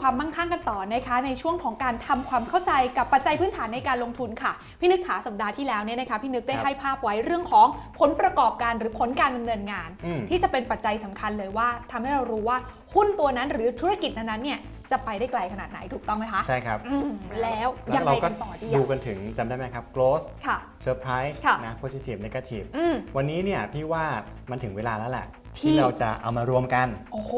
ความมั่งคั่งกันต่อนะคะ ในช่วงของการทำความเข้าใจกับปัจจัยพื้นฐานในการลงทุนค่ะ พี่นึกขาสัปดาห์ที่แล้วเนี่ยนะคะพี่นึกได้ครับให้ภาพไว้เรื่องของผลประกอบการหรือผลการดำเนินงานอืมที่จะเป็นปัจจัยสำคัญเลยว่าทำให้เรารู้ว่าหุ้นตัวนั้นหรือธุรกิจนั้นๆเนี่ยจะไปได้ไกลขนาดไหนถูกต้องไหมคะใช่ครับอืมแล้วยังไงเรากันต่อดีดูอะกันถึงจำได้ไหมครับ growth ค่ะ surprise ค่ะนะ positive negative อืมวันนี้เนี่ยพี่ว่ามันถึงเวลาแล้วแหละที่ที่เราจะเอามารวมกัน โอ้โห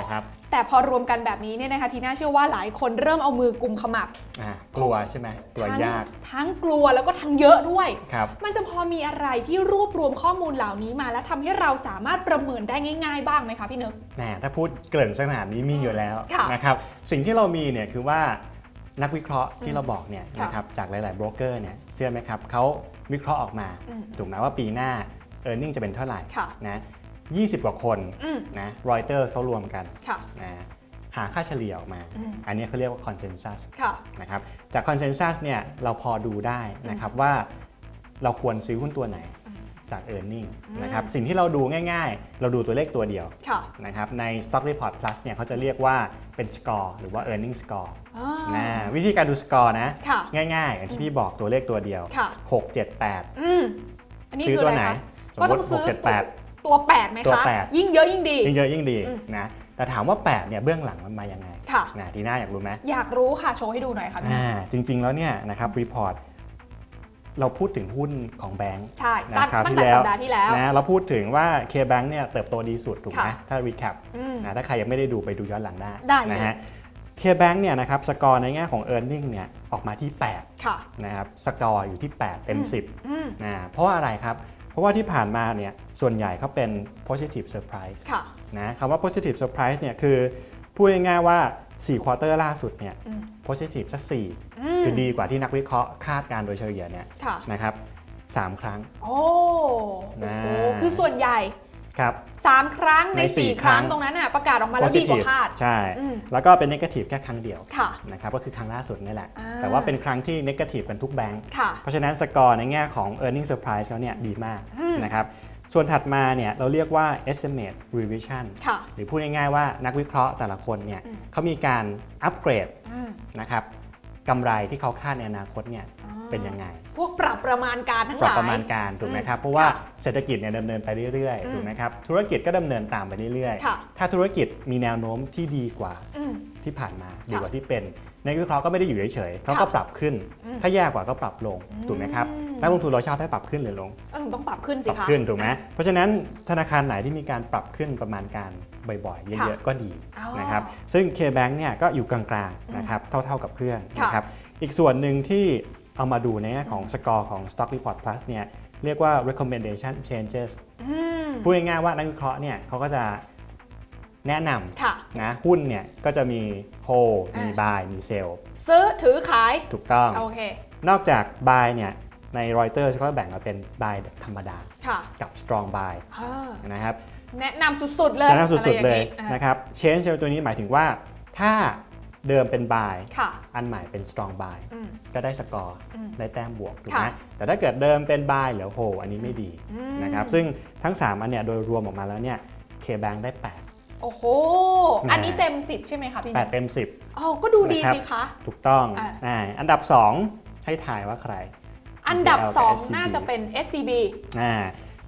นะครับ แต่พอรวมกันแบบนี้เนี่ยนะคะทีน่าเชื่อว่าหลายคนเริ่มเอามือกุมขมับอ่ากลัวใช่ไหมกลัวทั้งยาก ทั้งกลัวแล้วก็ทั้งเยอะด้วย ครับ มันจะพอมีอะไรที่รวบรวมข้อมูลเหล่านี้มา แล้วทำให้เราสามารถประเมินได้ง่าย ๆ บ้างไหมคะพี่นึก แหมถ้าพูดเกริ่นสักขนาดนี้มีอยู่แล้วค่ะนะครับ สิ่งที่เรามีเนี่ยคือว่านักวิเคราะห์ที่เราบอกเนี่ยค่ะนะครับจากหลาย ๆ โบรกเกอร์เนี่ยเชื่อไหมครับเขาวิเคราะห์ออกมาอืมถูกไหมว่าปีหน้า e a r n i n g จะเป็นเท่าไหร่ค่ะ นะ 20 กว่าคนอืมนะรอยเตอร์เขารวมกันค่ะนะหาค่าเฉลี่ยออกมาอืมอันนี้เขาเรียกว่าคอนเซนแซสค่ะนะครับจากคอนเซนแซสเนี่ยเราพอดูได้นะครับว่าเราควรซื้อหุ้นตัวไหนอืมจาก e a r n i n g อืมนะครับสิ่งที่เราดูง่ายๆ เราดูตัวเลขตัวเดียวค่ะนะครับใน Stock Report Plus เนี่ยเขาจะเรียกว่าเป็นสกอร์หรือว่า earning score อ่านะวิธีการดูสกอร์นะค่ะง่ายๆอย่างที่พี่บอกตัวเลขตัวเดียวค่ะ6 7 8อืมอันนี้ซื้อคือตัวอะไรไหนคะสมก็มต้องติซื้อ6 7 8 ตัวแปดไหมตัวคะแปดยิ่งเยอะยิ่งดี ยิ่งเยอะยิ่งดีอืมนะ แต่ถามว่า 8 เนี่ยเบื้องหลังมันมายังไงค่ะนะทีน่าอยากรู้ไหมอยากรู้ค่ะ โชว์ให้ดูหน่อยค่ะพี่อ่าจริง ๆ แล้วเนี่ยนะครับรีพอร์ตเราพูดถึงหุ้นของแบงค์ใช่ตั้งนะครับตั้งที่แต่แล้วสัปดาห์ที่แล้วนะเราพูดถึงว่า K-Bank เนี่ยเติบโตดีสุดถูกไหมค่ะถ้า recap อืมนะถ้าใครยังไม่ได้ดูไปดูย้อนหลังได้ได้เลยนะฮะ K-Bank เนี่ยนะครับสกอร์ในแง่ของ e a r n i n g เนี่ยออกมาที่ค่ะ8นะครับสกอร์อยู่ที่ 8 เต็ม 10อืมนะเพราะว่าอะไรครับ เพราะว่าที่ผ่านมาเนี่ย ส่วนใหญ่เขาเป็น positive surprise ค่ะนะคำว่า positive surprise เนี่ยคือพูดง่ายๆว่า4ควอเตอร์ล่าสุดเนี่ยอืม positive สักอืม4คือดีกว่าที่นักวิเคราะห์คาดการณ์โดยเฉลี่ยเนี่ยค่ะนะครับสามครั้ง โอ้โหนะคือส่วนใหญ่ครับ3ครั้งในในสี่4ครั้งครั้งตรงนั้นน่ะประกาศออกมาแล้วดีกว่า positive คาด ใช่อืมแล้วก็เป็น negative แค่ครั้งเดียวค่ะนะครับก็คือครั้งล่าสุดนี่แหละอ่าแต่ว่าเป็นครั้งที่ negative กันทุกแบงค์ค่ะเพราะฉะนั้นสกอร์ในแง่ของ e a r n i n g surprise เขาเนี่ยดีมากอืมนะครับ ส่วนถัดมาเนี่ยเราเรียกว่า estimate revision ค่ะหรือพูดง่ายๆว่านักวิเคราะห์แต่ละคนเนี่ยอืมเขามีการอัปเกรดอืมนะครับกำไรที่เขาคาดในอนาคตเนี่ยอ๋อเป็นยังไง พวกปรับประมาณการทั้งปหรับลายประมาณการถูกไหมครับเพราะว่าค่ะเศรษฐกิจเนี่ยดำเนินไปเรื่อยอืมๆถูกไหมครับธุรกิจก็ดำเนินตามไปเรื่อยค่ะๆถ้าธุรกิจมีแนวโน้มที่ดีกว่าอืมที่ผ่านมาดีกว่าที่เป็นนักวิเคราะห์ก็ไม่ได้อยู่เฉยๆเขาก็ค่ะปรับขึ้นอืมถ้าแย่กว่าก็ปรับลงอืมถูกไหมครับ นักลงทุนเราชอบให้ปรับขึ้นหรือลงเออต้องปรับขึ้นสิปรับคะขึ้นถูกไหมเพราะฉะนั้นธนาคารไหนที่มีการปรับขึ้นประมาณการบ่อยๆ เยค่ะอะๆ ก็ดีอ๋อนะครับ ซึ่ง K-Bank เนี่ยก็อยู่กลางอืมๆนะครับ เท่าๆกับเพื่อนค่ะนะครับ อีกส่วนหนึ่งที่ เอามาดูในแง่ของสกอร์ของ Stock Report Plus เนี่ยเรียกว่า recommendation changes อืมพูดง่ายๆว่านักวิเคราะห์เนี่ยเขาก็จะแนะนค่ะำนะหุ้นเนี่ยก็จะมี hold มีอ่า buy มี sell ซื้อถือขายถูกต้องโอเคนอกจาก buy เนี่ยใน Reuters เขาแบ่งมาเป็น buy ธรรมดาค่ะกับ strong buy อ่านะครับแนะนำสุดๆเลยจะน่าสุดๆเลยอะไรอย่างงี้นะครับ change ตัวนี้หมายถึงว่าถ้า เดิมเป็น buy ค่ะอันใหม่เป็น strong buy อืมก็ได้สกอร์อืมได้แต้มบวกถูกไหมค่ะแต่ถ้าเกิดเดิมเป็น buy เหลือ hold อันนี้ไม่ดีอืมนะครับซึ่งทั้ง 3 อันเนี่ยโดยรวมออกมาแล้วเนี่ย K-Bank ได้ 8 โอ้โหนะอันนี้เต็ม 10 ใช่ไหมคะพี่นิด8เต็มอ๋อก็ดูดีนะครับสิคะ10ถูกต้องอะอ่าอันดับ 2 ให้ถ่ายว่าใคร อันดับ BBL กับ SCB 2น่าจะเป็น SCB อ่า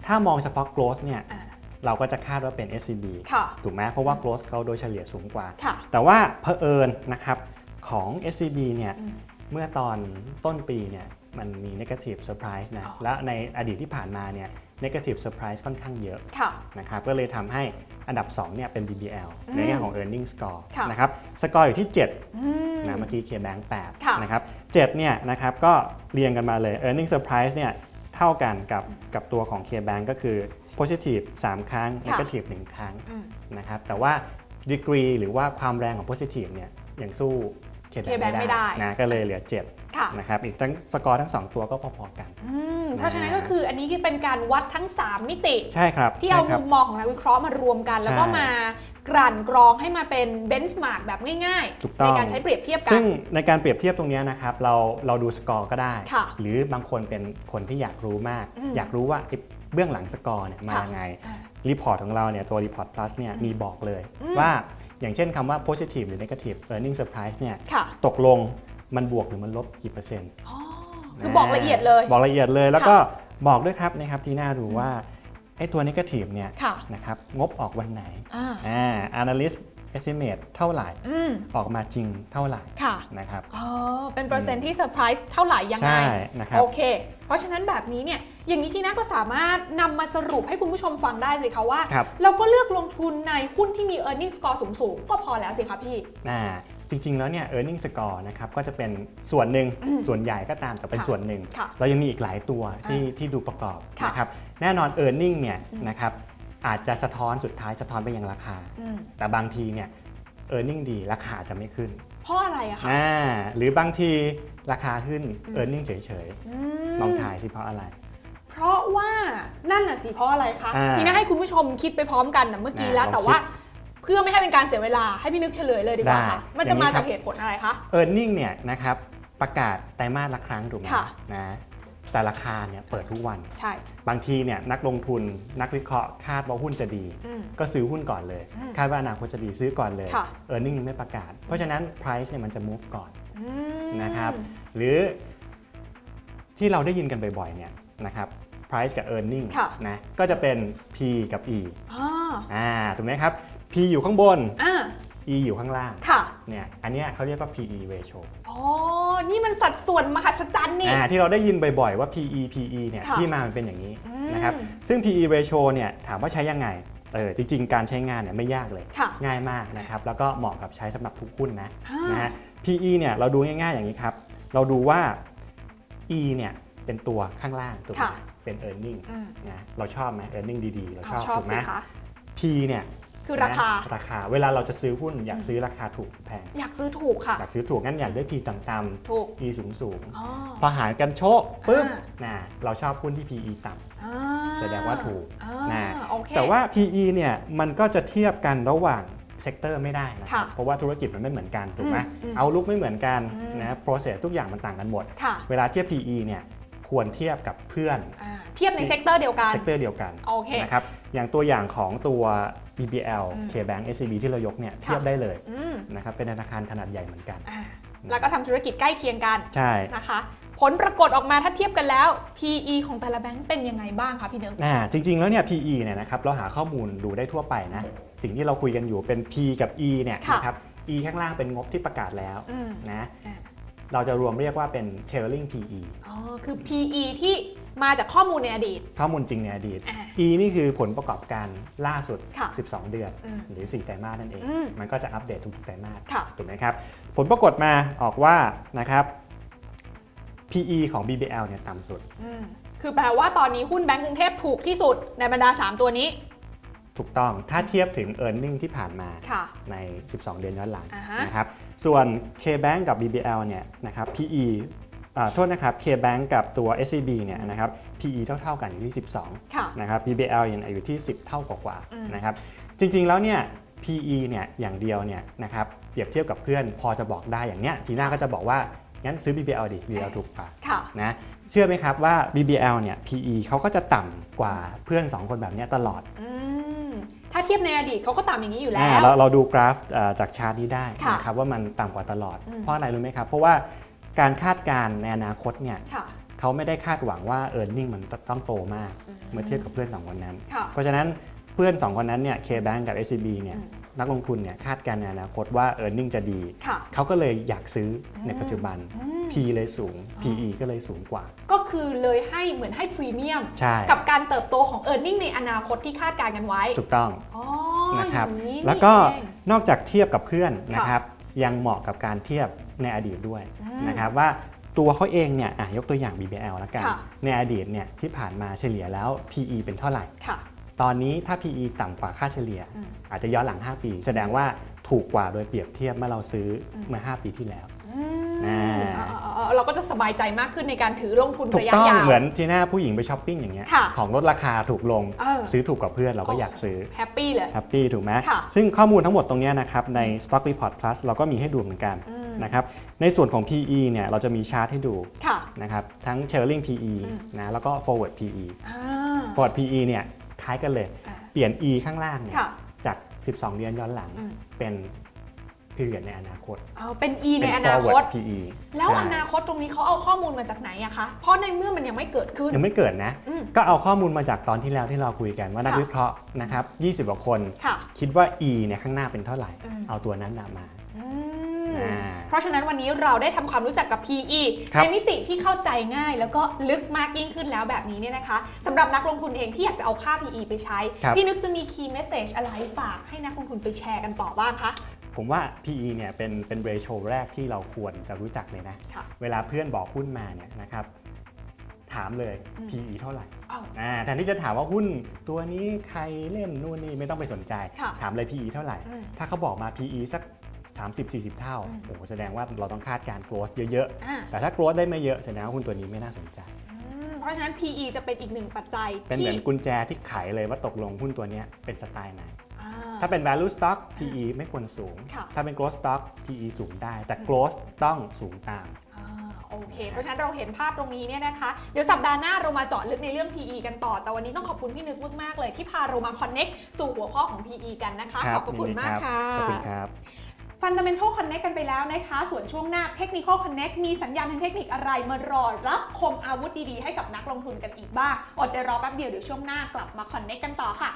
ถ้ามองเฉพาะ growth เนี่ยอ่า เราก็จะคาดว่าเป็น SCB ค่ะถูกไหมเพราะว่า growth เขาโดยเฉลี่ยสูงกว่าค่ะแต่ว่าเผอิญนะครับของ SCB เนี่ยอืมเมื่อตอนต้นปีเนี่ยมันมี negative surprise นะอ๋อและในอดีตที่ผ่านมาเนี่ย negative surprise ค่อนข้างเยอะค่ะนะครับก็เลยทำให้อันดับ 2 เนี่ยเป็น BBL อืมในแง่ของ earning score ค่ะนะครับสกอร์อยู่ที่7อืมนะเมื่อกี้ KBank ค่ะ8นะครับ7เนี่ยนะครับก็เรียงกันมาเลย earning surprise เนี่ยเท่ากันกับกับตัวของ KBank ก็คือ positive 3 ครั้งค่ะ negative 1 ครั้งอืมนะครับแต่ว่า degree หรือว่าความแรงของ positive เนี่ยยังสู้ KBank KBank ไม่ไม่ได้ได้นะก็เลยเหลือค่ะ7นะครับอีกทั้งสกอร์ทั้ง 2 ตัวก็พอๆกันอืมเพราะฉะนั้นก็คืออันนี้คือเป็นการวัดทั้ง 3 มิติใช่ครับที่เอาใช่ครัมุบมมองของนักวิเคราะห์มารวมกัน แล้วก็ใช่มากลั่นกรองให้มาเป็นเบนช์มาร์กแบบง่ายถูกๆต้ในองการใช้เปรียบเทียบกัซึ่นงในการเปรียบเทียบตรงเนี้ยนะครับเราเราดูสกอร์ก็ได้ค่ะหรือบางคนเป็นคนที่อยากรู้มากอืมอยากรู้ว่าไอ้ เบื้องหลังสกอร์เนี่ยมาค่ะยังไงอ่ารีพอร์ตของเราเนี่ยตัว Report Plus เนี่ยอืมมีบอกเลยอืมว่าอย่างเช่นคำว่า positive หรือ negative earning surprise เนี่ยค่ะตกลงมันบวกหรือมันลบกี่เปอร์เซ็นต์อ๋อคือบอกละเอียดเลย บอกละเอียดเลยแล้วก็บอกด้วยครับนะครับที่น่าดูว่าไอ้ตัว negative เนี่ยค่ะนะครับงบออกวันไหนอ่าอ่า analyst estimate เท่าไหร่อืมออกมาจริงเท่าไหร่ค่ะนะครับอ๋อเป็นเปอร์เซ็นต์ที่เซอร์ไพรส์เท่าไหร่ยังไงใช่นะครับโอเค เพราะฉะนั้นแบบนี้เนี่ย อย่างนี้ที่น่าก็สามารถนำมาสรุปให้คุณผู้ชมฟังได้สิคะว่าครับเราก็เลือกลงทุนในหุ้นที่มี e a r n i n g score สูงๆ ก็พอแล้วสิคะพี่อ่าจริง ๆ แล้วเนี่ย earning score นะครับก็จะเป็นส่วนหนึ่งอืมส่วนใหญ่ก็ตามแต่เป็นค่ะส่วนหนึ่งค่ะเรายังมีอีกหลายตัวที่ที่ดูประกอบค่ะนะครับแน่นอน earning เนี่ยอืมนะครับอาจจะสะท้อนสุดท้ายสะท้อนไปยังราคาอืมแต่บางทีเนี่ย earning ดีราคาจะไม่ขึ้น เพราะอะไรอะคะอ่าหรือบางทีราคาขึ้นอืม earning เฉยอืมๆลองถ่ายสิเพราะอะไรเพ ราะว่านั่นน่ะสิเพราะอะไรคะอ่าพี่น่าให้คุณผู้ชมคิดไปพร้อมกันนะเมื่อกี้อ่าแล้วลองแต่ว่าเพื่อไม่ให้เป็นการเสียเวลาให้พี่นึกเฉลยเลยดีกว่าได้ค่ะมันอจะย่างนี้มาครัจากบเหตุผลอะไรคะ earning เนี่ยนะครับประกาศไตรมาสละครั้งถูกไหมค่ะ นะแต่ราคาเนี่ยเปิดทุกวัน ใช่บางทีเนี่ยนักลงทุนนักวิเคราะห์คาดว่าหุ้นจะดี อืม ก็ซื้อหุ้นก่อนเลย อืมคาดว่าอนาคตจะดีซื้อก่อนเลย ค่ะ earning ยังไม่ประกาศ เพราะฉะนั้น price เนี่ยมันจะ move ก่อนอืมนะครับหรือที่เราได้ยินกันบ่อยๆเนี่ยนะครับ price กับ earning ค่ะนะก็จะเป็น P กับ E อ่าอ่าถูกไหมครับ P อยู่ข้างบนอ่า E อยู่ข้างล่างค่ะเนี่ยอันเนี้ยเขาเรียกว่า PE ratio อ๋อ นี่มันสัดส่วนมหัศจรรย์นี่อ่าที่เราได้ยินบ่อยๆว่า PE PE เนี่ยค่ะที่มามันเป็นอย่างนี้อืมนะครับ ซึ่ง PE ratio เนี่ยถามว่าใช้ยังไงเออจริง ๆ การใช้งานเนี่ยไม่ยากเลยค่ะง่ายมากนะครับ แล้วก็เหมาะกับใช้สำหรับทุกหุ้นนะอ่านนะฮะ PE เนี่ยเราดูง่ายๆอย่างนี้ครับ เราดูว่า E เนี่ย เป็นตัวข้างล่างถูกไหมค่ะเป็น earning อืม นะเราชอบไหม earning ดีๆ เราชเอาอบชอบถูกไหสิมคะ P เนี่ยคือราคา นะราคา เวลาเราจะซื้อหุ้นอยากซื้อราคาถูกหรือแพง อยากซื้อถูกค่ะ อยากซื้อถูกงั้นอยากได้ P ต่ำถูกๆ E สูงสูงๆอ๋อพอหารกันโชคปุ๊บอ่า นะเราชอบหุ้นที่ PE ต่ำ อ่าแสดงว่าถูกอ่านะ โอเค แต่ว่า PE เนี่ยมันก็จะเทียบกันระหว่างเซกเตอร์ไม่ได้นะครับค่ะเพราะว่าธุรกิจมันไม่เหมือนกันถูกไหมอืมอืมเอาลุกไม่เหมือนกันอืม นะ process ทุกอย่างมันต่างกันหมด ค่ะ เวลาเทียบ PE เนี่ย ควรเทียบกับเพื่อนอ่าเทียบในเซกเตอร์เดียวกันเซกเตอร์เดียวกันโอเคนะครับอย่างตัวอย่างของตัว BBL อืม KBank SCB ที่เรายกเนี่ยเทียบได้เลยอืมนะครับเป็นธนาคารขนาดใหญ่เหมือนกันอ่าแล้วก็ทำธุรกิจใกล้เคียงกันใช่นะคะผลปรากฏออกมาถ้าเทียบกันแล้ว PE ของแต่ละแบงก์เป็นยังไงบ้างคะพี่นึกอ่าจริง ๆ แล้วเนี่ย PE เนี่ยนะครับเราหาข้อมูลดูได้ทั่วไปนะ สิ่งที่เราคุยกันอยู่เป็น P กับ E เนี่ยค่ะนะครับ E ข้างล่างเป็นงบที่ประกาศแล้วอืมนะอ่า เราจะรวมเรียกว่าเป็น trailing PE อ๋อ คือ PE ที่มาจากข้อมูลในอดีต ข้อมูลจริงในอดีตอ่า E นี่คือผลประกอบการล่าสุดค่ะ12 เดือนอืมหรือ 4 ไตรมาสนั่นเองอืมมันก็จะอัปเดตทุกๆไตรมาสค่ะถูกไหมครับ ผลปรากฏมาออกว่านะครับ PE ของ BBL เนี่ยต่ำสุดอืมคือแปลว่าตอนนี้หุ้นแบงก์กรุงเทพถูกที่สุดในบรรดา 3 ตัวนี้ ถูกต้องถ้าเทียบถึง e a r n i n g ที่ผ่านมาค่ะใน 12 เดือนย้อนหลังอ่าฮะนะครับส่วน KBank กับ BBL เนี่ยนะครับ PE อ่าโทษนะครับ KBank กับตัว SCB เนี่ยนะครับ PE เท่า ๆกันอยู่ที่ 12ค่ะนะครับ BBL ยังอยู่ที่ 10 เท่ากว่าอืมๆนะครับจริง ๆ แล้วเนี่ย PE เนี่ยอย่างเดียวเนี่ยนะครับเปรียบเทียบกับเพื่อนพอจะบอกได้อย่างเนี้ยทีหน้าก็จะบอกว่างั้นซื้อ BBL ดิ BBL ถูกกว่าค่ะนะเชื่อไหมครับว่า BBL เนี่ย PE เขาก็จะต่ำกว่าเพื่อน 2 คนแบบเนี้ยตลอดอืมถ้า เทียบในอดีตเขาก็ตามอย่างนี้อยู่แล้อ่าวเราเราดูกราฟเอ่อจากชาร์ตนี้ได้ค่ะนะครับว่ามันต่ำกว่าตลอดอืมเพราะอะไรรู้ไหมครับ เพราะว่าการคาดการณ์ในอนาคตเนี่ยค่ะเขาไม่ได้คาดหวังว่า e a r n i n g มันต้องโตมาก เมื่อเทียบกับเพื่อน 2 คนนั้นค่ะเพราะฉะนั้นเพื่อน 2 คนนั้นเนี่ย KBank กับ SCB เนี่ยอืม นักลงทุนเนี่ยคาดการณ์ในอนาคตว่า e a r n i n g จะดีค่ะเขาก็เลยอยากซื้อในอืมปัจจุบันอืม P เลยสูง PE ก็เลยสูงกว่า ก็คือเลยให้เหมือนให้พรีเมียมใช่กับการเติบโตของ e a r n i n g ในอนาคตที่คาดการณ์กันไว้ ถูกต้องอ๋อนะครับอย่างนี้แล้วก็นี่เองนอกจากเทียบกับเพื่อนค่ะนะครับ ยังเหมาะกับการเทียบในอดีตด้วยอืมนะครับว่าตัวเขาเองเนี่ยอะยกตัวอย่าง BBL แล้วกันค่ะในอดีตเนี่ยที่ผ่านมาเฉลี่ยแล้ว PE เป็นเท่าไหร่ค่ะ ตอนนี้ถ้า PE ต่ำกว่าค่าเฉลี่ยอืมอาจจะย้อนหลัง 5 ปี แสดงว่าถูกกว่าโดยเปรียบเทียบเมื่อเราซื้ออมเมื่อ 5 ปีที่แล้วอืมอ่าเอาเอาเอาเราก็จะสบายใจมากขึ้นในการถือลงทุนถูกระยะต้องยาวเหมือนที่หน้าผู้หญิงไปช้อปปิ้งอย่างเงี้ยค่ะของลดราคาถูกลงเออซื้อถูกกว่าเพื่อนเราก็โอ้อยากซื้อแฮปปี้เลยแฮปปี้ถูกไหมค่ะซึ่งข้อมูลทั้งหมดตรงเนี้ยนะครับใน Stock Report Plus เราก็มีให้ดูเหมือนกันอืมนะครับในส่วนของ PE เนี่ยเราจะมีชาร์ตให้ดูค่ะนะครับทั้ง trailing PE อืมนะแล้วก็ forward PE อ่า forward PE เนี่ยค ล้ายกันเลยอ่าเปลี่ยน E ข้างล่างเนี่ยค่ะจาก 12 เดือนย้อนหลังอืมเป็น period ในอนาคตเอาเป็น E ในเป็นอนาคต forward PE แล้วใช่อนาคตตรงนี้เขาเอาข้อมูลมาจากไหนอะคะ เพราะในเมื่อมันยังไม่เกิดขึ้น ยังไม่เกิดนะอืมก็เอาข้อมูลมาจากตอนที่แล้วที่เราคุยกันว่านักค่ะวิเคราะห์นะครับ 20กว่าคนค่ะคิดว่า E เนี่ยข้างหน้าเป็นเท่าไหร่อืมเอาตัวนั้นน่ะมาอืมอ่า เพราะฉะนั้นวันนี้เราได้ทำความรู้จักกับ PE ครับในมิติที่เข้าใจง่าย แล้วก็ลึกมากยิ่งขึ้นแล้วแบบนี้เนี่ยนะคะสำหรับนักลงทุนเองที่อยากจะเอาค่า PE ไปใช้ครับพี่นึกจะมี key message อะไรฝากให้นักลงทุนไปแชร์กันต่อบ้างคะผมว่า PE เนี่ยเป็นเป็นเรโชแรกที่เราควรจะรู้จักเลยนะค่ะเวลาเพื่อนบอกหุ้นมาเนี่ยนะครับ ถามเลยอืม PE เท่าไหร่อ้าวอ่าแทนที่จะถามว่าหุ้นตัวนี้ใครเล่นนู่นนี่ไม่ต้องไปสนใจค่ะถามเลย PE เท่าไหร่อืมถ้าเขาบอกมา PE สัก 30-40 เท่าอืมโอ้โหแสดงว่าเราต้องคาดการ growth เยอะอ่าๆแต่ถ้า growth ได้ไม่เยอะแสดงว่าหุ้นตัวนี้ไม่น่าสนใจอืมเพราะฉะนั้น PE จะเป็นอีกหนึ่งปัจจัย เป็นเหมือนที่กุญแจที่ไขเลยว่าตกลงหุ้นตัวเนี้ยเป็นสไตล์ไหนอ่าถ้าเป็น value stock PE ไม่ควรสูงค่ะถ้าเป็น growth stock PE สูงได้ แต่ growth ต้องสูงตามอ่าโอเค เพราะฉะนั้นเราเห็นภาพตรงนี้เนี่ยนะคะ เดี๋ยวสัปดาห์หน้าเรามาเจาะลึกในเรื่อง PE กันต่อ แต่วันนี้ต้องขอบคุณพี่นึกมาก ๆ เลยที่พาเรามา connect สู่หัวข้อของ PE กันนะคะครัขบอบพระคุณยินดีมากครับค่ะ ขอบคุณครับ Fundamental Connect กันไปแล้วนะคะ ส่วนช่วงหน้า Technical Connect มีสัญญาณทางเทคนิคอะไรมารอรับคมอาวุธดีๆ ให้กับนักลงทุนกันอีกบ้าง อดใจรอแป๊บเดียวเดี๋ยวช่วงหน้ากลับมา Connect กันต่อค่ะ